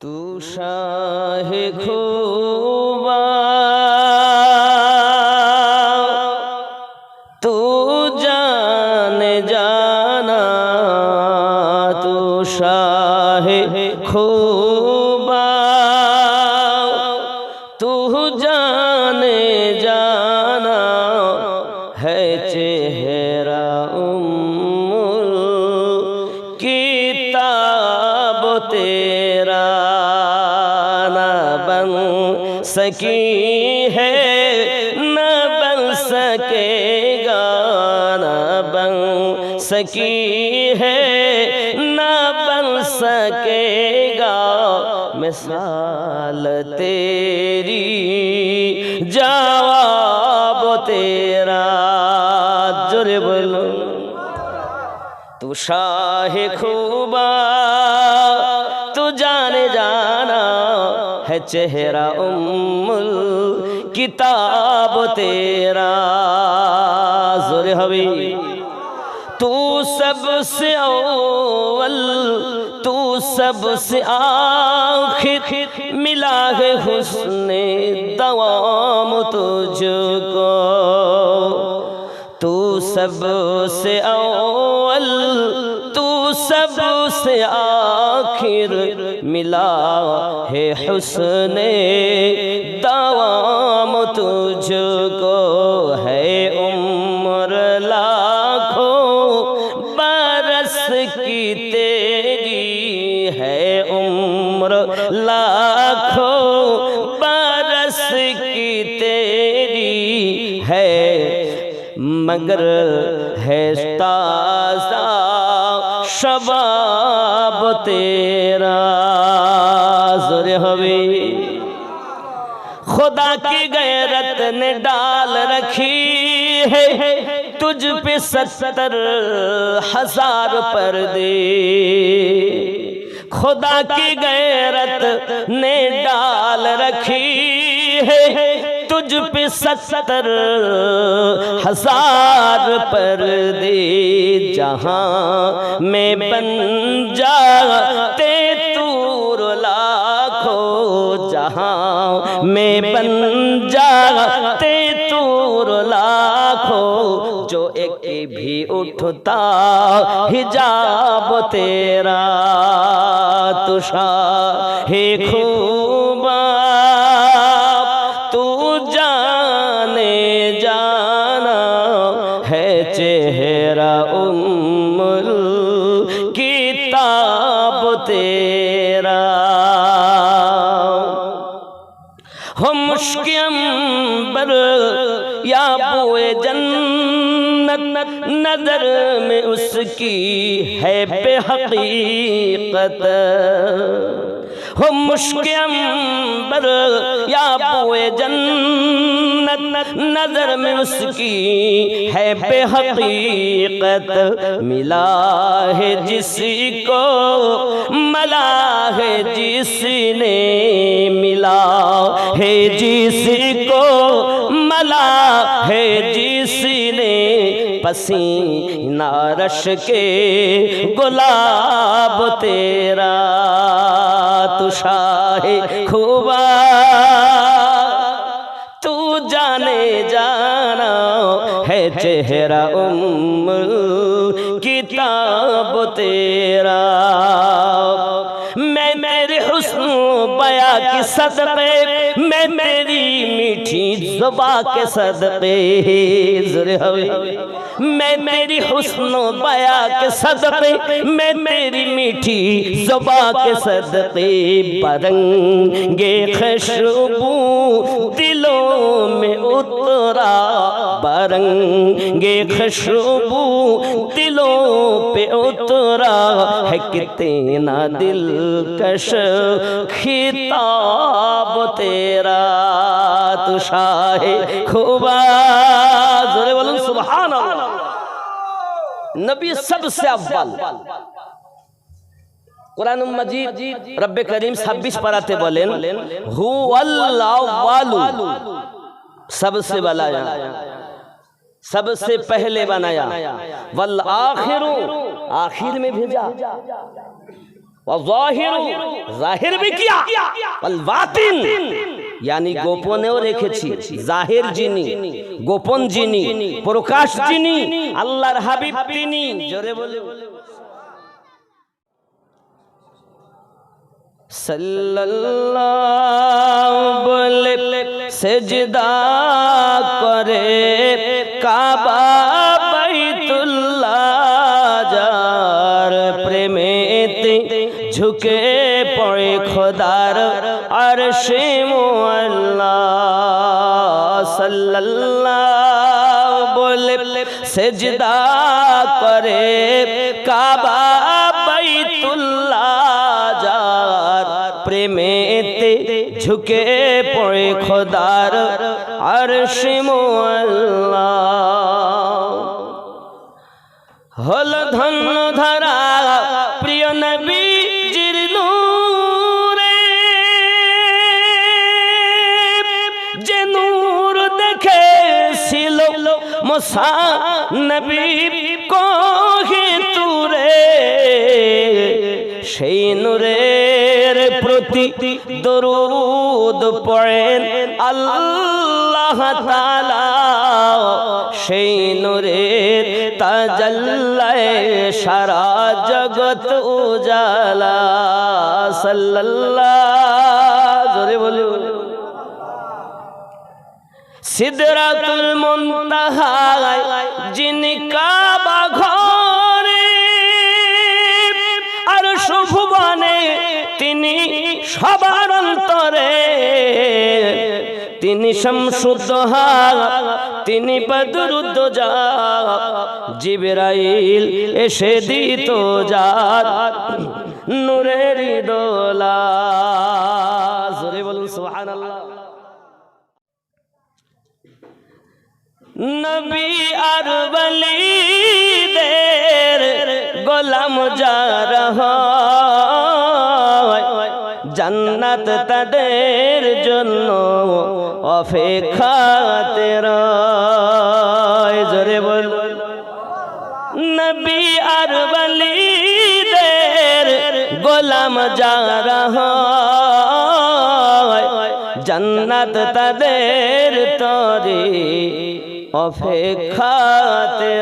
तू शाह खूबा तू जान जाना तू शाह खूबा तू जान जाना है चेहरा उम्मुल سکی ہے، نہ بن سکے گا، نہ بن سکی ہے، نہ بن سکے گا۔ مثال تیری، جواب تیرا، جرب بولو تو شاہ خوبہ چہرہ ام کتاب تیرا۔ زور ہوئی تو سب سے اول، تو سب سے آخر ملا ہے حسن دوام تجھ کو۔ تو سب سے اول، تو سب سے آخر ملا ہے حسن دوام تجھ کو ہے عمر لاکھوں برس کی تیری ہے عمر لاکھوں برس کی تیری ہے مگر ہے تازہ شباب تیرا خدا کی غیرت نے ڈال رکھی ہے۔ تجھ پہ ستر ہزار پردے۔ خدا کی غیرت نے ڈال رکھی ہے۔ تجھ پہ ستر ہزار پردے۔ جہاں میں بن جاتے میں بن جاتے تور لاکھوں جو ایک بھی اٹھتا حجاب تیرا تشا ہے خود نظر میں اس کی ہے پہ حقیقت۔ ہو مشک امبر یا بوئے جنت، نظر میں اس کی ہے بے حقیقت۔ ملا ہے جس کو ملا ہے جس نے ملا ہے جس کو ملا ہے جس نے पसीना रश के गुलाब तेरा तुषाहे खुबा तू जाने जाना है चेहरा उम किताब तेरा मैं کروں بیا کی صدقے میں میری میٹھی زبا کے صدقے۔ میں میری حسن و بیا کے صدقے۔ میں میری میٹھی زبا کے صدقے۔ برنگے خشبو دلوں میں اترا۔ برنگے خوشبو है कितना दिलकश खिताब तेरा तुषाहे खुबा जोरे बोलूं सुभान अल्लाह नबी सबसे अव्वल কোরআন মজিদ রব্বে করিম 26 পারাতে বলেন হু আল্লাহু सबसे बनाया सबसे पहले बनाया वल आखिर आखिर में भेजा ওয়াজাহির জাহির भी किया वल बातिन यानी গোপনেও রেখেছি জাহির যিনি গোপন যিনি প্রকাশ যিনি আল্লাহর হাবিব তিনি জোরে বলে সাল্লাল্লাহু বলে সেজদা করে আর সে মোল্লা সাল্লাল্লাহু বলে সেজদা করে কাবা বাইতুল্লাহ যার প্রেমেতে ঝুঁকে পড়ে খোদার আর সে মোল্লা হল ধন্য মোসা নবী কহে তুরে, সেই নূরের প্রতি দরুদ পড়েন আল্লাহ তাআলা। সেই নূরের তাজাল্লায় সারা জগৎ উজালা। সাল্লাল্লাহ সিদরাতুল মুনতাহায়, যিনি কাবা ঘরে আর শুভবনে তিনি সবার অন্তরে। তিনি শামসুদ্দোহা তিনি বদরুদ্দোজা জিবরাইল এসে দিত যার নূরের দোলা। জোরে বলুন, সুবহানাল্লাহ। নবী আর বলিদের গোলাম যার জান্নাত তাদের জন্য অপেক্ষাতে রয় জোরে বল। নবী আর বলিদের গোলাম যার জান্নাত তাদের তরে অপেক্ষাতে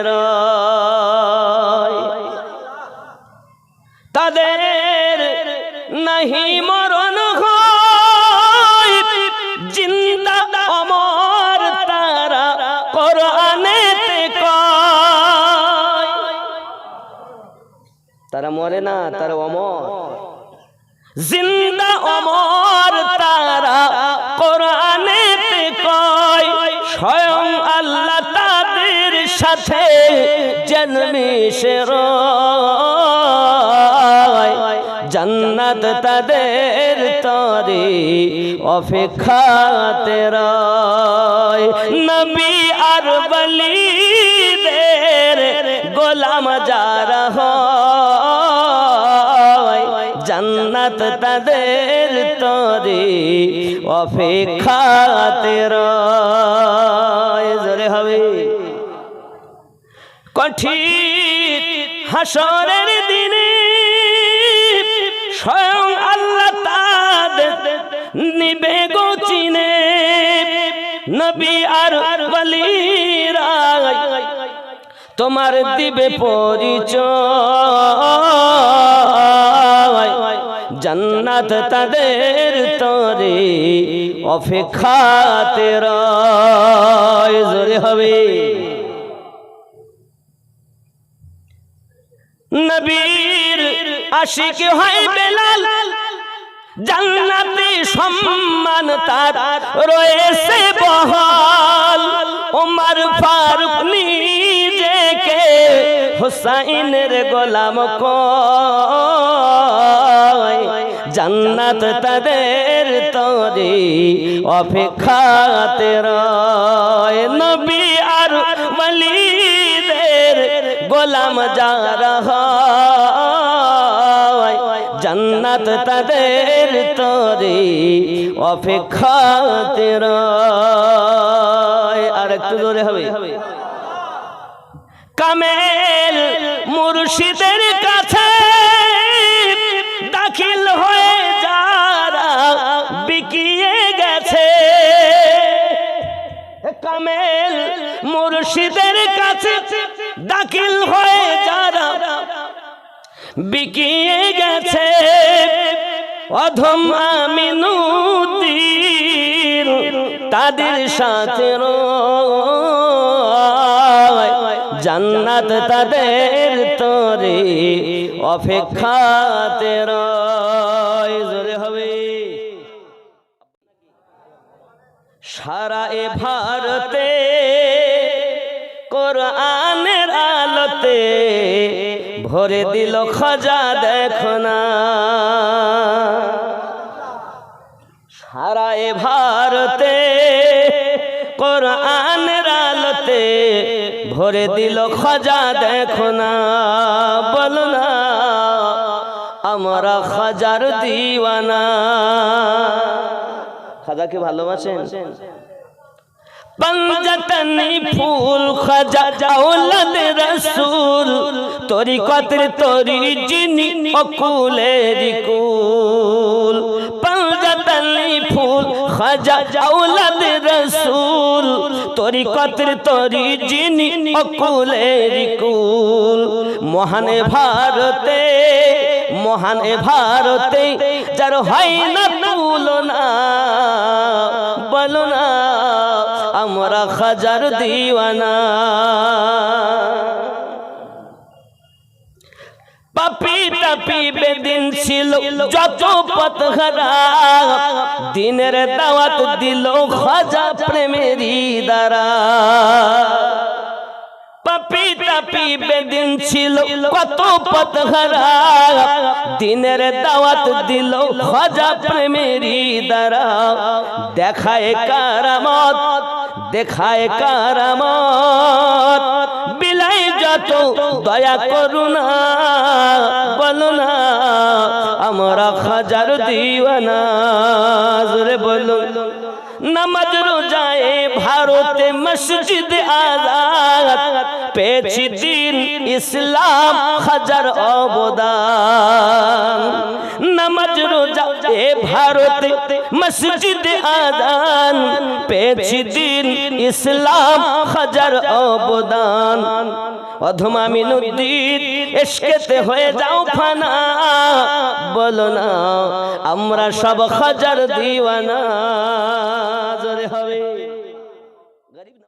তাদের নাহি মরণ জিন্দা অমর তারা কোরআনেতে কয়। তারা মরে না, তারা অমর। জিন্দা অমর জন্মিশে রয় জান্নাত তাদের তরে অপেক্ষাতে রয়। নবী আর বলিদের গোলাম যারা জান্নাত তাদের তরে অপেক্ষাতে রয় জোরে হবে কঠিন হাসরের দিনে স্বয়ং আল্লাহ তাদের নিবে গো চিনে। নবী আর বলিরা তোমার দিবে পরিচয়। জান্নাত তাদের তরে অপেক্ষাতে রয়। জোরে হবে। নবীর আশিক হয় বেলাল। জান্নাতে সম্মান তার রয়েছে বহাল। ওমর ফারুক নিজেকে হুসাইনের গোলাম কয়। জান্নাত তাদের তরে অপেক্ষাতে রয়। নবী গোলাম যারা জন্নত তদের তোরে অফে খাতের আর একটু জোরে হবে। কামেল মুর্শিদের কাছে দাখিল হয়ে যারা বিকিয়ে গেছে। কামেল মুর্শিদের কাছে দাখিল হয়ে যারা বিকিয়ে গেছে, অধম আমিনুদ্দিন তাদের সাথে জান্নাত তাদের তরে অপেক্ষাতে রয়। জোরে হবে। সারা এ ভারতে কোরআনের আলোতে ভরে দিল খজা দেখো না সারা এ ভারতে কোরআনের আলোতে ভরে দিল খজা দেখো না বলো না, আমরা খাজার দিওয়ানা। খাজাকে ভালোবাসেন? পঞ্জতনি ফুল খাজা, আওলাদ রসুল। তোরি কতর তোরি জিনি, অকুলের কুল। পঞ্জতনি ফুল খাজা, আওলাদ রসুল। তোরি কতর তোরি জিনি, অকুলের কুল। মহান ভারতে মহান ভারতে, যার হয় না তুলনা, বলো না। আমরা খাজার দিওয়ানা। পাপি তাপি বেদিন ছিল, যত পথহারা দিনের দাওয়াত দিল খাজা প্রেমেরই দ্বারা। পাপি তাপি বেদিন ছিল, কত পথহারা দিনের দাওয়াত দিল খাজা প্রেমেরই দ্বারা। দেখায় কারামত দেখায় কারামত, বিলাই যত, দয়া করুণা বলো না আমরা খাজার দিওয়ানা, জোরে বলো নামাজ রোজায় ভারতে মসজিদ আজাদ পেয়েছি দিন ইসলাম হাজার অবদান। নামাজ রোজা এ ভারতে মসজিদ আদান, পেয়েছি দিন ইসলাম, হাজার অবদান। অধমা মিনুদ্দিন এসকেতে হয়ে যাও ফানা। বলো না, আমরা সব হাজার দিওয়ানা। জোরে হবে।